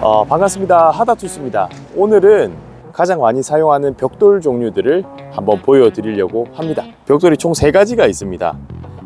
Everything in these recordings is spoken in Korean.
어, 반갑습니다. 하다투스입니다. 오늘은 가장 많이 사용하는 벽돌 종류들을 한번 보여드리려고 합니다. 벽돌이 총 세 가지가 있습니다.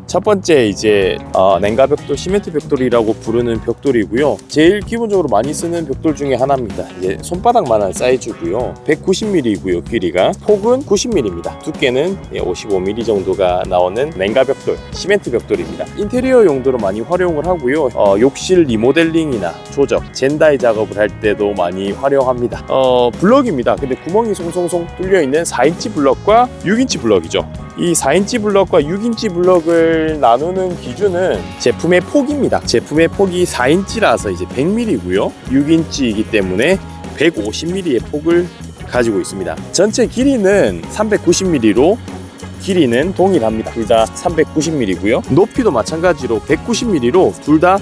첫 번째 이제 어, 냉가 벽돌, 시멘트 벽돌이라고 부르는 벽돌이고요. 제일 기본적으로 많이 쓰는 벽돌 중에 하나입니다. 이제 손바닥만한 사이즈고요. 190mm이고요. 길이가 폭은 90mm입니다. 두께는 55mm 정도가 나오는 냉가 벽돌, 시멘트 벽돌입니다. 인테리어 용도로 많이 활용을 하고요. 어, 욕실 리모델링이나 조적, 젠다이 작업을 할 때도 많이 활용합니다. 어, 블럭입니다. 근데 구멍이 송송송 뚫려 있는 4인치 블럭과 6인치 블럭이죠. 이 4인치 블럭과 6인치 블럭을 나누는 기준은 제품의 폭입니다. 제품의 폭이 4인치라서 이제 100mm고요. 6인치이기 때문에 150mm의 폭을 가지고 있습니다. 전체 길이는 390mm로 길이는 동일합니다. 둘 다 390mm고요. 높이도 마찬가지로 190mm로 둘 다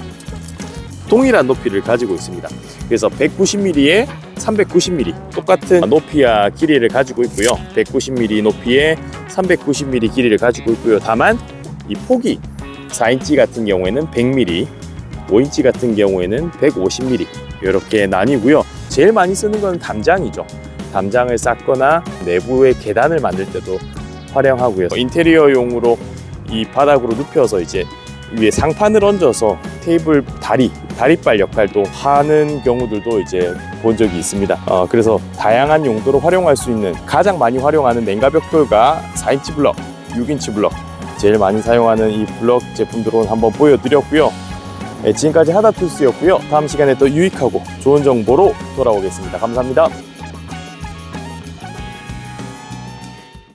동일한 높이를 가지고 있습니다. 그래서 190mm에 390mm 똑같은 높이와 길이를 가지고 있고요. 190mm 높이에 390mm 길이를 가지고 있고요. 다만 이 폭이 4인치 같은 경우에는 100mm, 5인치 같은 경우에는 150mm 이렇게 나뉘고요. 제일 많이 쓰는 건 담장이죠. 담장을 쌓거나 내부의 계단을 만들 때도 활용하고요. 인테리어용으로 이 바닥으로 눕혀서 이제 위에 상판을 얹어서 테이블 다리, 다리빨 역할도 하는 경우들도 이제 본 적이 있습니다. 어, 그래서 다양한 용도로 활용할 수 있는 가장 많이 활용하는 냉가벽돌과 4인치 블럭, 6인치 블럭 제일 많이 사용하는 이 블럭 제품들은 한번 보여드렸고요. 네, 지금까지 하다툴스였고요. 다음 시간에 또 유익하고 좋은 정보로 돌아오겠습니다. 감사합니다.